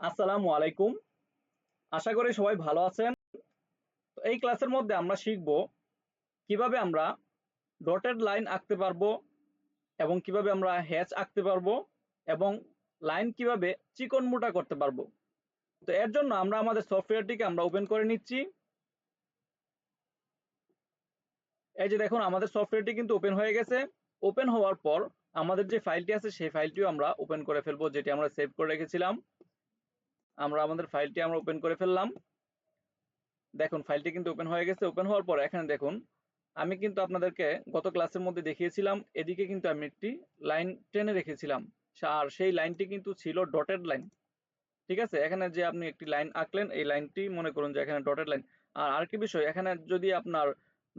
আসসালামু আলাইকুম। আশা করি সবাই ভালো আছেন। তো এই ক্লাসের মধ্যে আমরা শিখব কীভাবে আমরা ডটেড লাইন আঁকতে পারব এবং কীভাবে আমরা হ্যাচ আঁকতে পারব এবং লাইন কীভাবে চিকন মোটা করতে পারব। তো এর জন্য আমরা আমাদের সফটওয়্যারটিকে আমরা ওপেন করে নিচ্ছি। এই যে দেখুন, আমাদের সফটওয়্যারটি কিন্তু ওপেন হয়ে গেছে। ওপেন হওয়ার পর আমাদের যে ফাইলটি আছে, সেই ফাইলটিও আমরা ওপেন করে ফেলব, যেটি আমরা সেভ করে রেখেছিলাম। আমরা, আমাদের ফাইলটি আমরা ওপেন করে ফেললাম। দেখুন ফাইলটি কিন্তু ওপেন হয়ে গেছে। ওপেন হওয়ার পর এখানে দেখুন, আমি কিন্তু আপনাদেরকে গত ক্লাসের মধ্যে দেখিয়েছিলাম, এদিকে কিন্তু আমি একটি লাইন টেনে রেখেছিলাম। আর সেই লাইনটি কিন্তু ছিল ডটেড লাইন ঠিক আছে? এখানে যে আপনি একটি লাইন আঁকলেন, এই লাইনটি মনে করুন যে এখানে ডটেড লাইন আর আরেকটি বিষয়, এখানে যদি আপনার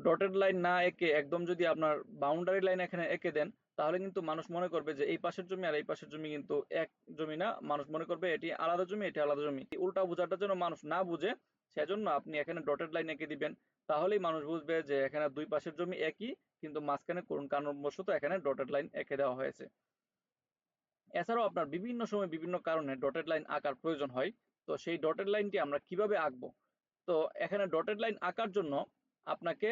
ডটেড লাইন না এঁকে একদম যদি আপনার বাউন্ডারি লাইন এখানে এঁকে দেন, তাহলে কিন্তু মানুষ মনে করবে যে এই পাশের জমি আর এই পাশের জমি কিন্তু এক জমি না। মানুষ মনে করবে এটি আলাদা জমি, এটি আলাদা জমি। উল্টা বোঝাটার জন্য মানুষ না বুঝে, সেজন্য আপনি এখানে ডটেড লাইন এঁকে দিবেন। তাহলেই মানুষ বুঝবে যে এখানে দুই পাশের জমি একই, কিন্তু মাঝখানে কোন কারণবশত এখানে ডটেড লাইন এঁকে দেওয়া হয়েছে। এছাড়াও আপনার বিভিন্ন সময় বিভিন্ন কারণে ডটেড লাইন আঁকার প্রয়োজন হয়। তো সেই ডটেড লাইনটি আমরা কীভাবে আঁকবো? তো এখানে ডটেড লাইন আঁকার জন্য আপনাকে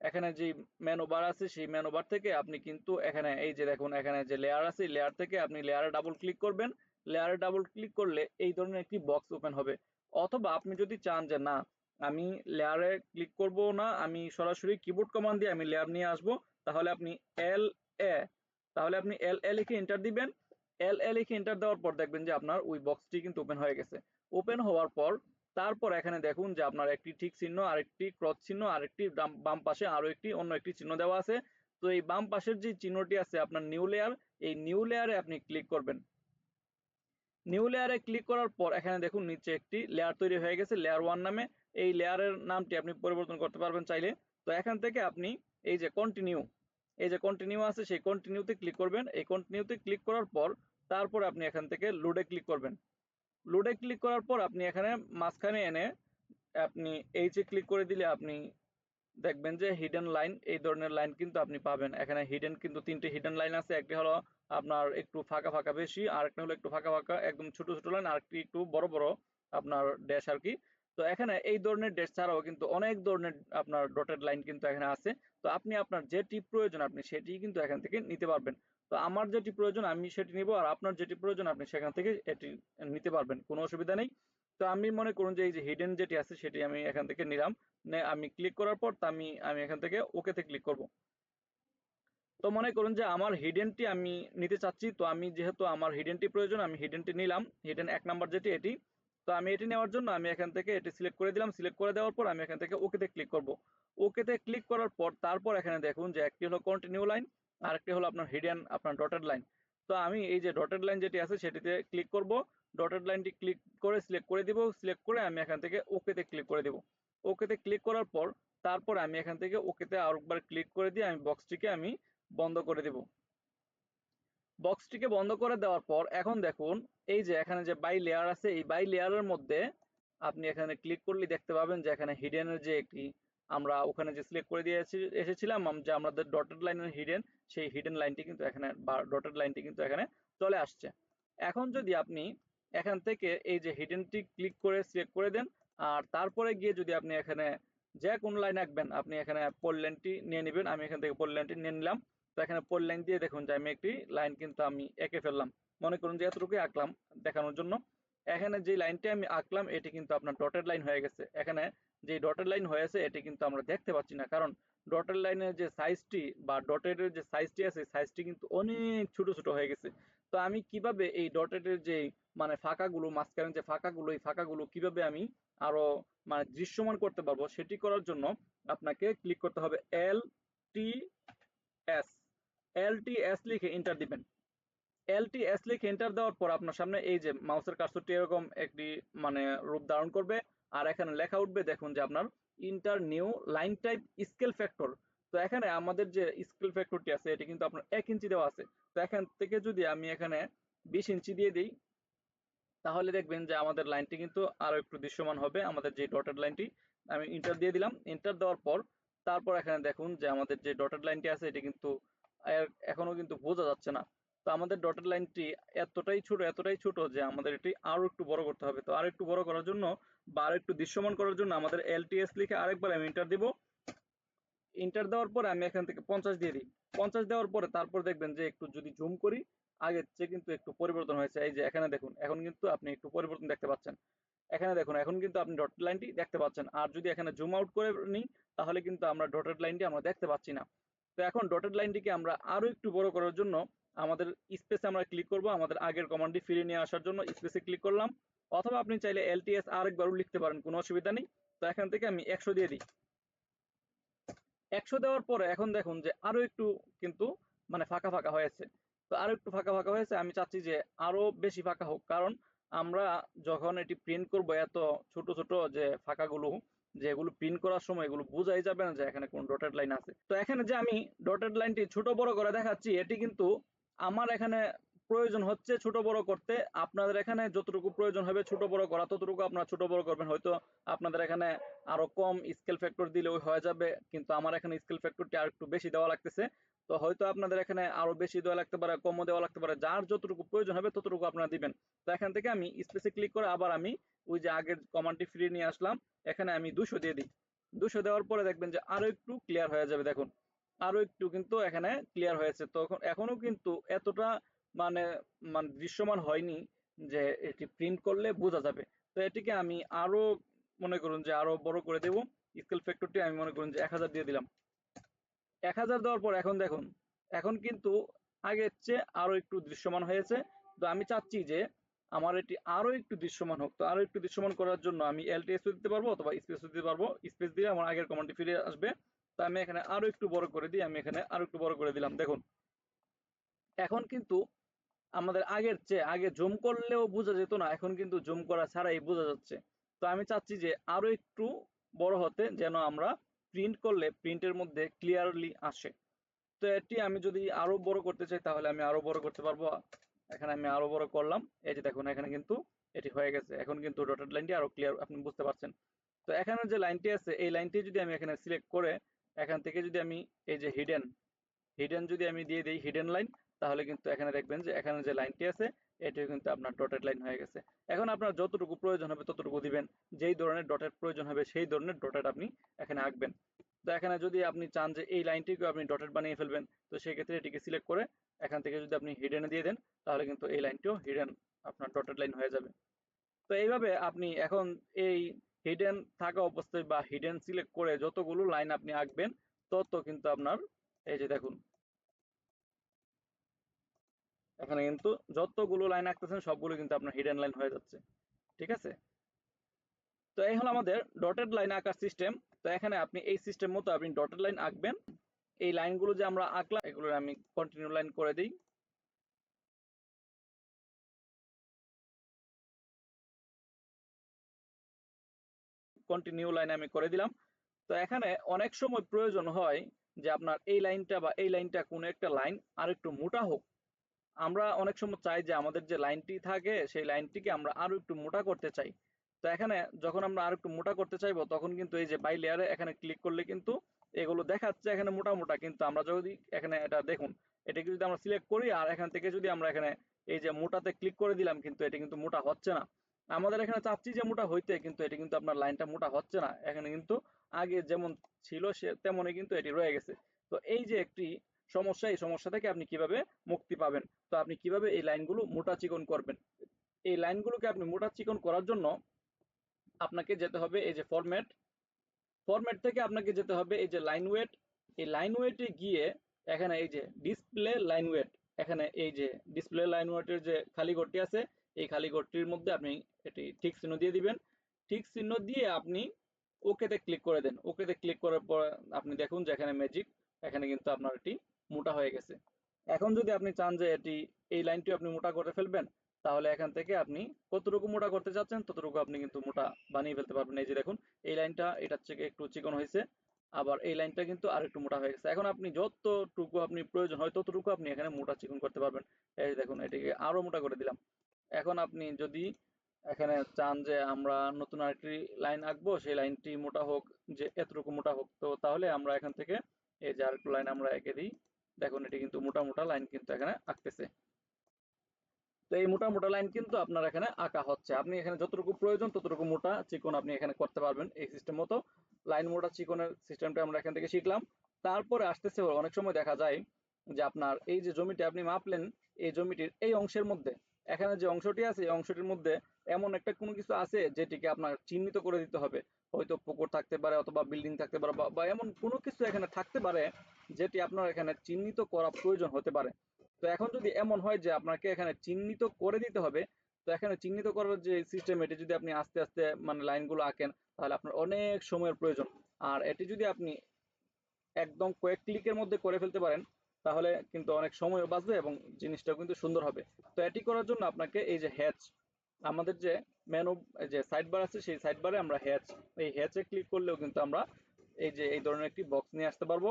এখানে যে মেনু বার আছে, সেই মেনু বার থেকে আপনি কিন্তু এখানে, এই যে দেখুন, এখানে যে লেয়ার আছে লেয়ার থেকে আপনি লেয়ারে ডাবল ক্লিক করবেন। লেয়ারে ডাবল ক্লিক করলে এই ধরনের একটি বক্স ওপেন হবে। অথবা আপনি যদি চান যে না, আমি লেয়ারে ক্লিক করব না, আমি সরাসরি কিবোর্ড কমান্ড দিয়ে আমি লেয়ার নিয়ে আসব, তাহলে আপনি এল এ তাহলে আপনি এল এ লিখে এন্টার দিবেন। এল এ লিখে এন্টার দেওয়ার পর দেখবেন যে আপনার ওই বক্সটি কিন্তু ওপেন হয়ে গেছে। ওপেন হওয়ার পর তারপর এখানে দেখুন যে আপনার একটি ঠিক চিহ্ন, আরেকটি ক্রস চিহ্ন, আরেকটি বাম পাশে আরও একটি, অন্য একটি চিহ্ন দেওয়া আছে। তো এই বাম পাশের যে চিহ্নটি আছে আপনার নিউ লেয়ার এই নিউ লেয়ারে আপনি ক্লিক করবেন। নিউ লেয়ারে ক্লিক করার পর এখানে দেখুন নিচে একটি লেয়ার তৈরি হয়ে গেছে লেয়ার ওয়ান নামে। এই লেয়ারের নামটি আপনি পরিবর্তন করতে পারবেন চাইলে। তো এখান থেকে আপনি এই যে কন্টিনিউ এই যে কন্টিনিউ আছে, সেই কন্টিনিউতে ক্লিক করবেন। এই কন্টিনিউতে ক্লিক করার পর তারপর আপনি এখান থেকে লোডে ক্লিক করবেন। লোডে ক্লিক করার পর আপনি এখানে মাঝখানে এনে আপনি এইচে ক্লিক করে দিলে আপনি দেখবেন যে হিডেন লাইন এই ধরনের লাইন কিন্তু আপনি পাবেন। এখানে হিডেন কিন্তু তিনটে হিডেন লাইন আছে। একটি হলো আপনার একটু ফাঁকা ফাঁকা বেশি আর একটা হলো একটু ফাঁকা ফাঁকা, একদম ছোট ছোট লাইন আর একটি একটু বড় বড় আপনার ড্যাশ আর কি। তো এখানে এই ধরনের ড্যাশ ছাড়াও কিন্তু অনেক ধরনের আপনার ডটেড লাইন কিন্তু এখানে আছে। তো আপনি আপনার যেটি প্রয়োজন আপনি সেটি কিন্তু এখান থেকে নিতে পারবেন। তো আমার যেটি প্রয়োজন, আমি সেটি নিব আর আপনার যেটি প্রয়োজন, আপনি সেখান থেকে এটি নিতে পারবেন, কোনো অসুবিধা নেই। তো আমি মনে করুন যে এই যে হিডেন যেটি আছে, সেটি আমি এখান থেকে নিলাম। আমি ক্লিক করার পর তা আমি আমি এখান থেকে ওকেতে ক্লিক করব। তো মনে করুন যে আমার হিডেনটি আমি নিতে চাচ্ছি, তো আমি যেহেতু আমার হিডেনটি প্রয়োজন, আমি হিডেনটি নিলাম। হিডেন এক নাম্বার যেটি, এটি। তো আমি এটি নেওয়ার জন্য আমি এখান থেকে এটি সিলেক্ট করে দিলাম। সিলেক্ট করে দেওয়ার পর আমি এখান থেকে ওকেতে ক্লিক করব। ওকেতে ক্লিক করার পর, তারপর এখানে দেখুন যে একটি হলো কন্টিনিউ লাইন আরেকটি হলো আপনার হিডেন আপনার ডটেড লাইন তো আমি এই যে ডটেড লাইন যেটি আছে সেটিতে ক্লিক করব। ডটেড লাইনটি ক্লিক করে সিলেক্ট করে দিব। সিলেক্ট করে আমি এখান থেকে ওকেতে ক্লিক করে দেব। ওকেতে ক্লিক করার পর তারপর আমি এখান থেকে ওকেতে আরেকবার ক্লিক করে দিয়ে আমি বক্সটিকে আমি বন্ধ করে দেব। বক্সটিকে বন্ধ করে দেওয়ার পর এখন দেখুন, এই যে এখানে যে বাই লেয়ার আছে, এই বাই লেয়ারের মধ্যে আপনি এখানে ক্লিক করলে দেখতে পাবেন যে এখানে হিডেনের যে একটি আমরা ওখানে যে সিলেক্ট করে দিয়ে এসেছিলাম যে আমাদের ডটেড লাইনের হিডেন সেই হিডেন লাইনটি কিন্তু এখানে, বা ডটেড লাইনটি কিন্তু এখানে চলে আসছে। এখন যদি আপনি এখান থেকে এই যে হিডেনটি ক্লিক করে সিলেক্ট করে দেন, আর তারপরে গিয়ে যদি আপনি এখানে যে কোন লাইন আঁকবেন, আপনি এখানে পোল লাইনটি নিয়ে নেবেন, আমি এখান থেকে পোল লাইনটি নিয়ে নিলাম। তো এখানে পোল লাইন দিয়ে দেখুন যে আমি একটি লাইন কিন্তু আমি এঁকে ফেললাম। মনে করুন যে এতটুকুই আঁকলাম দেখানোর জন্য। এখানে যে লাইনটি আমি আঁকলাম, এটি কিন্তু আপনার ডটেড লাইন হয়ে গেছে। এখানে যে ডটেড লাইন হয়েছে এটি কিন্তু আমরা দেখতে পাচ্ছি না। কারণ ডটেড লাইনের যে সাইজটি বা ডটেড এর যে সাইজটি আছে, সাইজটি কিন্তু অনেক ছোট ছোট হয়ে গেছে। তো আমি কীভাবে এই ডটেড এর যে মানে ফাঁকাগুলো মাঝখানে যে ফাঁকাগুলো, এই ফাঁকাগুলো কীভাবে আমি আরও মানে দৃশ্যমান করতে পারব, সেটি করার জন্য আপনাকে ক্লিক করতে হবে L T S L T S লিখে এন্টার দিবেন। এল এস লিখে এন্টার দেওয়ার পর আপনার সামনে এই যে মাউসের কার্সরটি এরকম একটি মানে রূপ ধারণ করবে। আর এখানে লেখা উঠবে, দেখুন যে আপনার enter new line type scale factor তো এখানে আমাদের যে স্কেল ফ্যাক্টরটি আছে, এটি কিন্তু আপনার এক ইঞ্চি দেওয়া আছে। তো এখান থেকে যদি আমি এখানে বিশ ইঞ্চি দিয়ে দিই, তাহলে দেখবেন যে আমাদের লাইনটি কিন্তু আরও একটু দৃশ্যমান হবে। আমাদের যে ডটেড লাইনটি আমি ইন্টার দিয়ে দিলাম। ইন্টার দেওয়ার পর, তারপর এখানে দেখুন যে আমাদের যে ডটেড লাইনটি আছে, এটি কিন্তু এখনও কিন্তু বোঝা যাচ্ছে না। আমাদের ডটেড লাইনটি এতটাই ছোট এতটাই ছোট যে আমাদের এটি আরও একটু বড় করতে হবে। তো আরও একটু বড় করার জন্য বা আরও একটু দৃশ্যমান করার জন্য আমাদের এলটিএস লিখে আরেকবার আমি এন্টার দিব। এন্টার দেওয়ার পরে আমি এখান থেকে পঞ্চাশ দিয়ে দিই। পঞ্চাশ দেওয়ার পরে তারপর দেখবেন যে একটু যদি জুম করি, আগের চেয়ে কিন্তু একটু পরিবর্তন হয়েছে। এই যে এখানে দেখুন, এখন কিন্তু আপনি একটু পরিবর্তন দেখতে পাচ্ছেন। এখানে দেখুন, এখন কিন্তু আপনি ডটেড লাইনটি দেখতে পাচ্ছেন। আর যদি এখানে জুম আউট করে নিই, তাহলে কিন্তু আমরা ডটেড লাইনটি আমরা দেখতে পাচ্ছি না। তো এখন ডটেড লাইনটিকে আমরা আরও একটু বড় করার জন্য আমাদের স্পেসে আমরা ক্লিক করব, আমাদের আগের কমান্ডটি ফিরিয়ে নিয়ে আসার জন্য স্পেসে ক্লিক করলাম। অথবা আপনি চাইলে এলটিএস আরেকবারও লিখতে পারেন, কোনো অসুবিধা নেই। তো এখান থেকে আমি একশো দিয়ে দিই। একশো দেওয়ার পরে এখন দেখুন যে আরও একটু কিন্তু মানে ফাঁকা ফাঁকা হয়েছে তো আরও একটু ফাঁকা ফাঁকা হয়েছে আমি চাচ্ছি যে আরও বেশি ফাঁকা হোক। কারণ আমরা যখন এটি প্রিন্ট করব, এত ছোট ছোট যে ফাঁকাগুলো যেগুলো প্রিন্ট করার সময় এগুলো বোঝাই যাবে না যে এখানে কোন ডটেড লাইন আছে। তো এখানে যে আমি ডটেড লাইনটি ছোট বড় করে দেখাচ্ছি, এটি কিন্তু আমার এখানে প্রয়োজন হচ্ছে ছোট বড় করতে। আপনাদের এখানে যতটুকু প্রয়োজন হবে ছোট বড় করা, ততটুকু আপনারা ছোট বড় করবেন। হয়তো আপনাদের এখানে আরও কম স্কেল ফ্যাক্টর দিলে ওই হয়ে যাবে, কিন্তু আমার এখানে স্কেল ফ্যাক্টরটি আর একটু বেশি দেওয়া লাগতেছে। তো হয়তো আপনাদের এখানে আরও বেশি দেওয়া লাগতে পারে, কমও দেওয়া লাগতে পারে। যার যতটুকু প্রয়োজন হবে ততটুকু আপনারা দিবেন। তো এখান থেকে আমি স্পেসে ক্লিক করে আবার আমি ওই যে আগের কমান্ডটি ফিরিয়ে নিয়ে আসলাম। এখানে আমি দুশো দিয়ে দিই। দুশো দেওয়ার পরে দেখবেন যে আরও একটু ক্লিয়ার হয়ে যাবে। দেখুন আরও একটু কিন্তু এখানে ক্লিয়ার হয়েছে। তো এখনও কিন্তু এতটা মানে মানে দৃশ্যমান হয়নি যে এটি প্রিন্ট করলে বোঝা যাবে। তো এটিকে আমি আরও মনে করুন যে আরও বড় করে দেব। স্কেল ফ্যাক্টরটি আমি মনে করুন যে এক হাজার দিয়ে দিলাম। এক হাজার দেওয়ার পর এখন দেখুন, এখন কিন্তু আগের চেয়ে আরও একটু দৃশ্যমান হয়েছে। তো আমি চাচ্ছি যে আমার এটি আরও একটু দৃশ্যমান হোক। তো আরও একটু দৃশ্যমান করার জন্য আমি এলটিএস দিতে পারব অথবা স্পেস দিতে পারব। স্পেস দিয়ে আমার আগের কমান্ডটি ফিরে আসবে। তো আমি এখানে আরও একটু বড় করে দিই, আমি এখানে আরও একটু বড় করে দিলাম। দেখুন, এখন কিন্তু আমাদের আগের চেয়ে, আগে জুম করলেও বোঝা যেত না, এখন কিন্তু জুম করা ছাড়াই বোঝা যাচ্ছে। তো আমি চাচ্ছি যে আরও একটু বড় হতে, যেন আমরা প্রিন্ট করলে প্রিন্টের মধ্যে ক্লিয়ারলি আসে। তো এটি আমি যদি আরও বড় করতে চাই, তাহলে আমি আরও বড় করতে পারব। এখানে আমি আরও বড় করলাম। এই যে দেখুন, এখানে কিন্তু এটি হয়ে গেছে। এখন কিন্তু ডটেড লাইনটি আরও ক্লিয়ার আপনি বুঝতে পারছেন। তো এখানে যে লাইনটি আছে, এই লাইনটি যদি আমি এখানে সিলেক্ট করে এখান থেকে যদি আমি এই যে হিডেন হিডেন যদি আমি দিয়ে দিই হিডেন লাইন তাহলে কিন্তু এখানে দেখবেন যে এখানে যে লাইনটি আছে, এটিও কিন্তু আপনার ডটেড লাইন হয়ে গেছে। এখন আপনার যতটুকু প্রয়োজন হবে ততটুকু দিবেন। যেই ধরনের ডটেড প্রয়োজন হবে সেই ধরনের ডটেড আপনি এখানে আঁকবেন। তো এখানে যদি আপনি চান যে এই লাইনটিকে আপনি ডটেড বানিয়ে ফেলবেন, তো সেই ক্ষেত্রে এটিকে সিলেক্ট করে এখান থেকে যদি আপনি হিডেনে দিয়ে দেন, তাহলে কিন্তু এই লাইনটিও হিডেন আপনার ডটেড লাইন হয়ে যাবে। তো এইভাবে আপনি এখন এই হিডেন থাকা অবস্থায় বা হিডেন সিলেক্ট করে যতগুলো লাইন আপনি আঁকবেন, তত কিন্তু আপনার, এই যে দেখুন। এখানে কিন্তু যতগুলো লাইন আঁকতেছেন, সবগুলো কিন্তু আপনার হিডেন লাইন হয়ে যাচ্ছে। ঠিক আছে? তো এই হলো আমাদের ডটেড লাইন আঁকার সিস্টেম তো এখানে আপনি এই সিস্টেম মতো আপনি ডটেড লাইন আঁকবেন। এই লাইনগুলো যে আমরা আঁকলাম এগুলো আমি কন্টিনিউ লাইন করে দিই। কন্টিনিউ লাইন আমি করে দিলাম। তো এখানে অনেক সময় প্রয়োজন হয় যে আপনার এই লাইনটা বা এই লাইনটা কোনো একটা লাইন আর একটু মোটা হোক। আমরা অনেক সময় চাই যে আমাদের যে লাইনটি থাকে সেই লাইনটিকে আমরা আরও একটু মোটা করতে চাই। তো এখানে যখন আমরা আর একটু মোটা করতে চাইব, তখন কিন্তু এই যে বাই লেয়ারে এখানে ক্লিক করলে কিন্তু এগুলো দেখাচ্ছে এখানে মোটা মোটা। কিন্তু আমরা যদি এখানে এটা দেখুন, এটাকে যদি আমরা সিলেক্ট করি আর এখান থেকে যদি আমরা এখানে এই যে মোটাতে ক্লিক করে দিলাম, কিন্তু এটা কিন্তু মোটা হচ্ছে না। আমাদের এখানে চাচ্ছি যে মোটা হইতে, কিন্তু এটি কিন্তু আপনার লাইনটা মোটা হচ্ছে না। এখানে কিন্তু আগে যেমন ছিল সে, তেমনই কিন্তু এটি রয়ে গেছে। তো এই যে একটি সমস্যা, এই সমস্যা থেকে আপনি কীভাবে মুক্তি পাবেন? তো আপনি কীভাবে এই লাইনগুলো মোটা চিকন করবেন? এই লাইনগুলোকে আপনি মোটা চিকন করার জন্য আপনাকে যেতে হবে এই যে ফরম্যাট ফরম্যাট থেকে আপনাকে যেতে হবে এই যে লাইন ওয়েট এই লাইন ওয়েটে গিয়ে এখানে এই যে ডিসপ্লে লাইন ওয়েট এখানে এই যে ডিসপ্লে লাইন ওয়েটের যে খালি ঘরটি আছে এই খালি ঘরটির মধ্যে আপনি এটি ঠিক চিহ্ন দিয়ে দিবেন। ঠিক চিহ্ন দিয়ে আপনি ওকেতে ক্লিক করে দেন। ওকেতে ক্লিক করার পর আপনি দেখুন যে এখানে ম্যাজিক এখানে কিন্তু আপনার এটি মোটা হয়ে গেছে। এখন যদি আপনি চান যে এটি, এই লাইনটি আপনি মোটা করে ফেলবেন, তাহলে এখান থেকে আপনি কতটুকু মোটা করতে চাচ্ছেন, ততটুকু আপনি কিন্তু মোটা বানিয়ে ফেলতে পারবেন। এই যে দেখুন, এই লাইনটা এটার থেকে একটু চিকন হয়েছে, আবার এই লাইনটা কিন্তু আর একটু মোটা হয়ে গেছে। এখন আপনি যতটুকু আপনি প্রয়োজন হয়, ততটুকু আপনি এখানে মোটা চিকন করতে পারবেন। এই দেখুন, এটিকে আরও মোটা করে দিলাম। এখন আপনি যদি এখানে চান যে আমরা নতুন আরেকটি লাইন আঁকবো, সেই লাইনটি মোটা হোক, যে এতটুকু মোটা হোক, তো তাহলে আমরা এখান থেকে এই যে আরেকটু লাইন আমরা এঁকে দিই। দেখুন, এটি কিন্তু মোটা মোটা লাইন কিন্তু এখানে আঁকতেছে। তো এই মোটা মোটা লাইন কিন্তু আপনার এখানে আঁকা হচ্ছে। আপনি এখানে যতটুকু প্রয়োজন, ততটুকু মোটা চিকন আপনি এখানে করতে পারবেন এই সিস্টেম মতো। লাইন মোটা চিকনের সিস্টেমটা আমরা এখান থেকে শিখলাম। তারপরে আসতেছে, অনেক সময় দেখা যায় যে আপনার এই যে জমিটি আপনি মাপলেন, এই জমিটির এই অংশের মধ্যে এখানে যে অংশটি আছে, এই অংশটির মধ্যে এমন একটা কোনো কিছু আছে যেটিকে আপনার চিহ্নিত করে দিতে হবে। হয়তো পুকুর থাকতে পারে অথবা বিল্ডিং থাকতে পারে বা- এমন কোনো কিছু এখানে থাকতে পারে যেটি আপনার এখানে চিহ্নিত করা প্রয়োজন হতে পারে। তো এখন যদি এমন হয় যে আপনাকে এখানে চিহ্নিত করে দিতে হবে, তো এখানে চিহ্নিত করার যে সিস্টেম এটি যদি আপনি আস্তে আস্তে মানে লাইনগুলো আঁকেন, তাহলে আপনার অনেক সময়ের প্রয়োজন। আর এটি যদি আপনি একদম কয়েক ক্লিকের মধ্যে করে ফেলতে পারেন তাহলে কিন্তু অনেক সময়ও বাঁচবে এবং জিনিসটাও কিন্তু সুন্দর হবে। তো এটি করার জন্য আপনাকে এই যে হ্যাচ আমাদের যে মেনু যে সাইড বার আছে, সেই সাইড বারে আমরা হ্যাচ এই হ্যাচে ক্লিক করলেও কিন্তু আমরা এই যে এই ধরনের একটি বক্স নিয়ে আসতে পারব।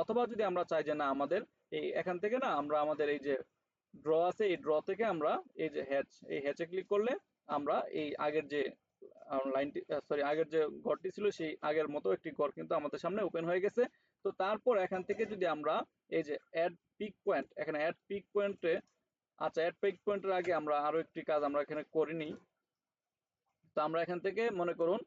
অথবা যদি আমরা চাই যে না, আমাদের এই এখান থেকে না, আমরা আমাদের এই যে ড্র আছে, এই ড্র থেকে আমরা এই যে হ্যাচ এই হ্যাচে ক্লিক করলে আমরা এই আগের যে লাইনটি সরি আগের যে ঘরটি ছিল, সেই আগের মতো একটি ঘর কিন্তু আমাদের সামনে ওপেন হয়ে গেছে। তো তারপর এখান থেকে যদি আমরা এই যে অ্যাড পিক পয়েন্ট এখানে অ্যাড পিক পয়েন্টে আচ্ছা অ্যাড পিক পয়েন্টের আগে আমরা আরও একটি কাজ আমরা এখানে করে নিই তো আমরা এখান থেকে মনে করুন,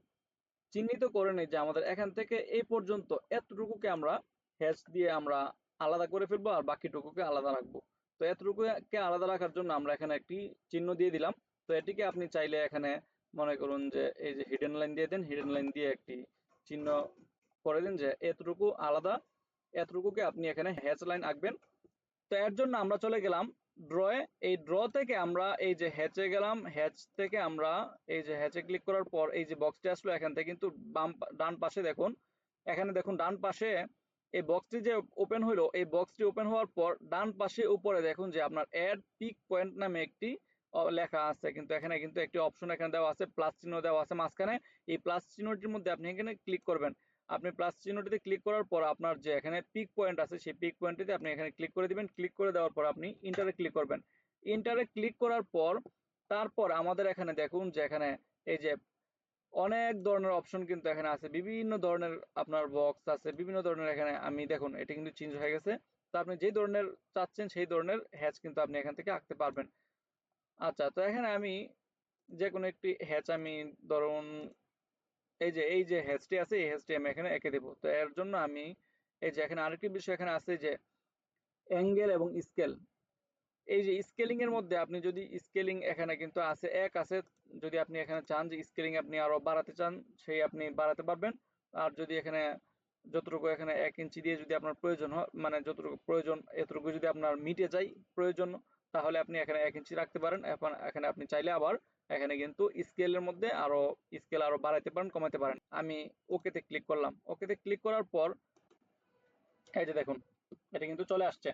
চিহ্নিত করে নিই যে আমাদের এখান থেকে এই পর্যন্ত এতটুকুকে আমরা হ্যাশ দিয়ে আমরা আলাদা করে ফেলব আর বাকিটুকুকে আলাদা রাখব। তো এতটুকুকে আলাদা রাখার জন্য আমরা এখানে একটি চিহ্ন দিয়ে দিলাম। তো এটিকে আপনি চাইলে এখানে মনে করুন যে এই যে হিডেন লাইন দিয়ে দেন হিডেন লাইন দিয়ে একটি চিহ্ন করে দিন যে এতটুকু আলাদা, এতটুকুকে আপনি এখানে হ্যাচ লাইন আঁকবেন। তো এর জন্য আমরা চলে গেলাম ড্রয়ে এই ড্র থেকে আমরা এই যে হ্যাচে গেলাম হ্যাচ থেকে আমরা এই যে হ্যাচে ক্লিক করার পর এই যে বক্সটি আসলো, এখান থেকে কিন্তু বাম ডান পাশে দেখুন। এখানে দেখুন ডান পাশে এই বক্সটি যে ওপেন হইল, এই বক্সটি ওপেন হওয়ার পর ডান পাশে উপরে দেখুন যে আপনার অ্যাড পিক পয়েন্ট নামে একটি লেখা আছে। কিন্তু এখানে কিন্তু একটি অপশন এখানে দেওয়া আছে প্লাস চিহ্ন দেওয়া আছে মাঝখানে। এই প্লাস চিহ্নটির মধ্যে আপনি এখানে ক্লিক করবেন। আপনি প্লাস চিহ্নটিতে ক্লিক করার পর আপনার যে এখানে পিক পয়েন্ট আছে, সেই পিক পয়েন্টটিতে আপনি এখানে ক্লিক করে দিবেন। ক্লিক করে দেওয়ার পর আপনি ইন্টারে ক্লিক করবেন। ইন্টারে ক্লিক করার পর তারপর আমাদের এখানে দেখুন যে এখানে এই যে অনেক ধরনের অপশন কিন্তু এখানে আছে। বিভিন্ন ধরনের আপনার বক্স আছে, বিভিন্ন ধরনের এখানে আমি দেখুন, এটা কিন্তু চেঞ্জ হয়ে গেছে। তো আপনি যে ধরনের চাচ্ছেন, সেই ধরনের হ্যাচ কিন্তু আপনি এখান থেকে আঁকতে পারবেন। আচ্ছা তো এখানে আমি যে কোনো একটি হ্যাচ আমি ধরুন এই যে এই যে হ্যাচটি আছে, এই হ্যাচটি আমি এখানে এঁকে দেবো। তো এর জন্য আমি এই যে এখানে আরেকটি বিষয় এখানে আছে যে অ্যাঙ্গেল এবং স্কেল। এই যে স্কেলিং এর মধ্যে আপনি যদি স্কেলিং এখানে কিন্তু আছে এক আছে, যদি আপনি এখানে চান যে স্কেলিং আপনি আরও বাড়াতে চান, সেই আপনি বাড়াতে পারবেন। আর যদি এখানে যতটুকু এখানে এক ইঞ্চি দিয়ে যদি আপনার প্রয়োজন হয় মানে যতটুকু প্রয়োজন, এতটুকু যদি আপনার মিটে যায় প্রয়োজন তাহলে আপনি এখানে এক ইঞ্চি রাখতে পারেন। এখন এখানে আপনি চাইলে আবার এখানে কিন্তু স্কেলের মধ্যে আরও স্কেল আরও বাড়াইতে পারেন কমাতে পারেন। আমি ওকেতে ক্লিক করলাম। ওকেতে ক্লিক করার পর এই যে দেখুন, এটা কিন্তু চলে আসছে।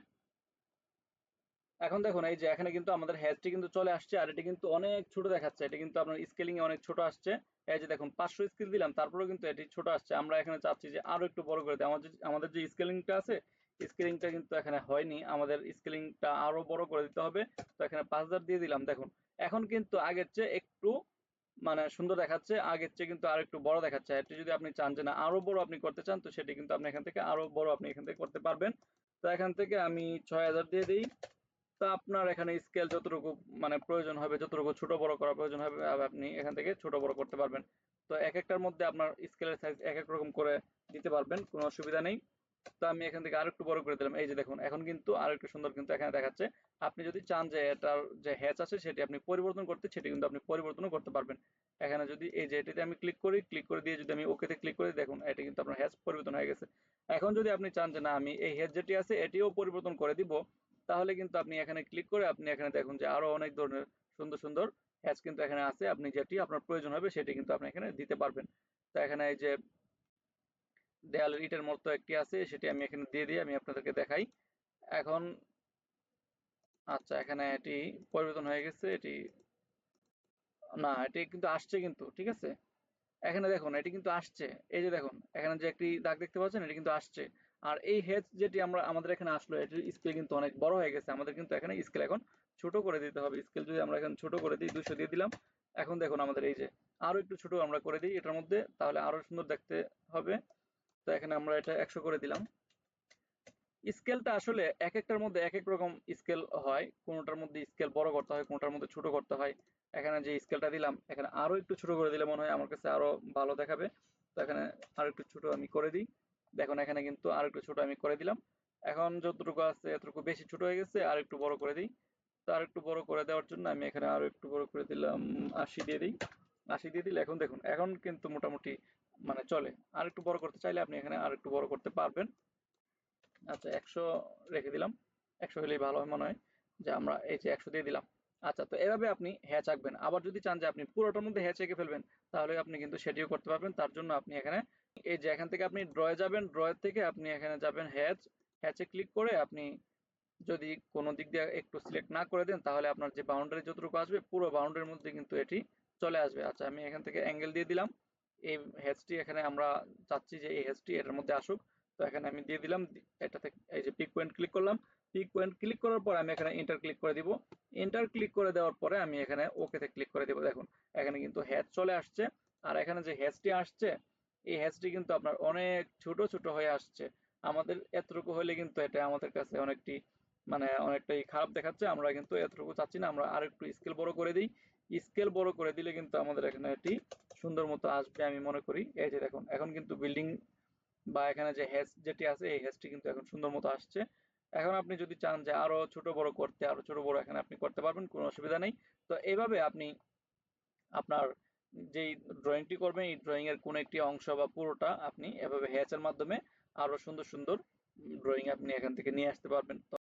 এখন দেখুন, এই যে এখানে কিন্তু আমাদের হ্যাচটি কিন্তু চলে আসছে আর এটি কিন্তু অনেক ছোট দেখাচ্ছে। এটা কিন্তু আপনার স্কেলিং এ অনেক ছোট আসছে। এই যে দেখুন, পাঁচশো স্কেল দিলাম, তারপরেও কিন্তু এটি ছোট আসছে। আমরা এখানে চাচ্ছি যে আরও একটু বড় করে দিই। আমাদের আমাদের যে স্কেলিংটা আছে স্কেলিংটা কিন্তু এখানে হয়নি। আমাদের স্কেলিংটা আরও বড় করে দিতে হবে। তো এখানে পাঁচ হাজার দিয়ে দিলাম। দেখুন, এখন কিন্তু আগের চেয়ে একটু মানে সুন্দর দেখাচ্ছে, আগের চেয়ে কিন্তু আর একটু বড় দেখাচ্ছে। এটি যদি আপনি চান যে না, আরও বড় আপনি করতে চান, তো সেটি কিন্তু আপনি এখান থেকে আরও বড় আপনি এখান থেকে করতে পারবেন। তো এখান থেকে আমি ছয় হাজার দিয়ে দিই। তো আপনার এখানে স্কেল যতটুকু মানে প্রয়োজন হবে, যতটুকু ছোট বড় করা প্রয়োজন হবে আপনি এখান থেকে ছোট বড় করতে পারবেন। তো এক একটার মধ্যে আপনার স্কেলের সাইজ এক এক রকম করে দিতে পারবেন, কোনো অসুবিধা নেই। তো আমি এখান থেকে আরেকটু বড় করে দিলাম। এই যে দেখুন, এখন কিন্তু আরেকটু সুন্দর কিন্তু এখানে দেখাচ্ছে। আপনি যদি চান যে এটার যে হ্যাচ আছে, সেটি আপনি পরিবর্তন করতে, সেটি কিন্তু আপনি পরিবর্তনও করতে পারবেন। এখানে যদি এই যে এটিতে আমি ক্লিক করি ক্লিক করে দিয়ে যদি আমি ওকেতে ক্লিক করি, দেখুন, এটি কিন্তু আপনার হ্যাচ পরিবর্তন হয়ে গেছে। এখন যদি আপনি চান যে না, আমি এই হ্যাচ যেটি আছে, এটিও পরিবর্তন করে দিব, তাহলে কিন্তু আপনি এখানে ক্লিক করে আপনি এখানে দেখুন যে আরও অনেক ধরনের সুন্দর সুন্দর হ্যাচ কিন্তু এখানে আছে। আপনি যেটি আপনার প্রয়োজন হবে, সেটি কিন্তু আপনি এখানে দিতে পারবেন। তো এখানে এই যে দেয়ালের ইটের মতো একটি আছে, সেটি আমি এখানে দিয়ে দিই, আমি আপনাদেরকে দেখাই। এখন আচ্ছা এখানে এটি পরিবর্তন হয়ে গেছে, এটি, না, এটি কিন্তু আসছে কিন্তু, ঠিক আছে? এখানে দেখুন, এটি কিন্তু আসছে, এই যে দেখুন, এখানে যে একটি দাগ দেখতে পাচ্ছেন, এটি কিন্তু আসছে। আর এই হেজ যেটি আমরা, আমাদের এখানে আসলো, এটির স্কেল কিন্তু অনেক বড় হয়ে গেছে, আমাদের কিন্তু এখানে স্কেল এখন ছোট করে দিতে হবে, স্কেল যদি আমরা এখন ছোট করে দিই দুশো দিয়ে দিলাম, এখন দেখুন আমাদের এই যে, আরও একটু ছোট আমরা করে দিই, এটার মধ্যে, তাহলে আরও সুন্দর দেখতে হবে। তো এখানে আমরা এটা একশো করে দিলাম। স্কেলটা আসলে এক একটার মধ্যে এক এক রকম স্কেল হয়। কোনোটার মধ্যে স্কেল বড় করতে হয়, কোনোটার মধ্যে ছোট করতে হয়। এখানে যে স্কেলটা দিলাম, এখানে আরও একটু ছোট করে দিলে মনে হয় আমার কাছে আরও ভালো দেখাবে। তো এখানে আরও একটু ছোট আমি করে দিই। দেখুন, এখানে কিন্তু আর একটু ছোট আমি করে দিলাম। এখন যতটুকু আছে এতটুকু বেশি ছোট হয়ে গেছে, আর একটু বড় করে দিই। তো আর একটু বড় করে দেওয়ার জন্য আমি এখানে আরও একটু বড় করে দিলাম, আশি দিয়ে দিই। আশি দিয়ে দিলে এখন দেখুন, এখন কিন্তু মোটামুটি মানে চলে। আর একটু বড় করতে চাইলে আপনি এখানে আর একটু বড় করতে পারবেন। আচ্ছা একশো রেখে দিলাম। একশো হলেই ভালো হয় মনে হয় যে আমরা এই যে একশো দিয়ে দিলাম। আচ্ছা তো এভাবে আপনি হ্যাচ আঁকবেন। আবার যদি চান যে আপনি পুরোটার মধ্যে হ্যাচ এঁকে ফেলবেন, তাহলে আপনি কিন্তু সেটিও করতে পারবেন। তার জন্য আপনি এখানে এই যে এখান থেকে আপনি ড্রয়ে যাবেন ড্রয়ের থেকে আপনি এখানে যাবেন হ্যাচ। হ্যাচে ক্লিক করে আপনি যদি কোনো দিক দিয়ে একটু সিলেক্ট না করে দেন, তাহলে আপনার যে বাউন্ডারি যতটুকু আসবে, পুরো বাউন্ডারির মধ্যে কিন্তু এটি চলে আসবে। আচ্ছা আমি এখান থেকে অ্যাঙ্গেল দিয়ে দিলাম। এই হ্যাচটি এখানে আমরা চাচ্ছি যে এই হ্যাচটি এটার মধ্যে আসুক। তো এখানে আমি দিয়ে দিলাম, এটাতে এই যে পিক পয়েন্ট ক্লিক করলাম। পিক পয়েন্ট ক্লিক করার পর আমি এখানে এন্টার ক্লিক করে দিব। এন্টার ক্লিক করে দেওয়ার পরে আমি এখানে ওকেতে ক্লিক করে দিব। দেখুন, এখানে কিন্তু হ্যাচ চলে আসছে। আর এখানে যে হ্যাচটি আসছে, এই হ্যাচটি কিন্তু আপনার অনেক ছোট ছোট হয়ে আসছে। আমাদের এতটুকু হলে কিন্তু এটা আমাদের কাছে অনেকটি মানে অনেকটাই খারাপ দেখাচ্ছে। আমরা কিন্তু এতটুকু চাচ্ছি না, আমরা আর একটু স্কেল বড় করে দিই। স্কেল বড় করে দিলে কিন্তু আমাদের এখানে এটি সুন্দর মতো আসবে আমি মনে করি। এই যে দেখুন, এখন কিন্তু বিল্ডিং বা এখানে যে হ্যাচ যেটি আছে, এই হ্যাচটি কিন্তু এখন সুন্দর মতো আসছে। এখন আপনি যদি চান যে আরও ছোট বড় করতে, আরও ছোট বড় এখানে আপনি করতে পারবেন, কোনো অসুবিধা নেই। তো এইভাবে আপনি আপনার যেই ড্রয়িংটি করবেন, এই ড্রয়িং এর কোনো একটি অংশ বা পুরোটা আপনি এভাবে হ্যাচের মাধ্যমে আরও সুন্দর সুন্দর ড্রয়িং আপনি এখান থেকে নিয়ে আসতে পারবেন।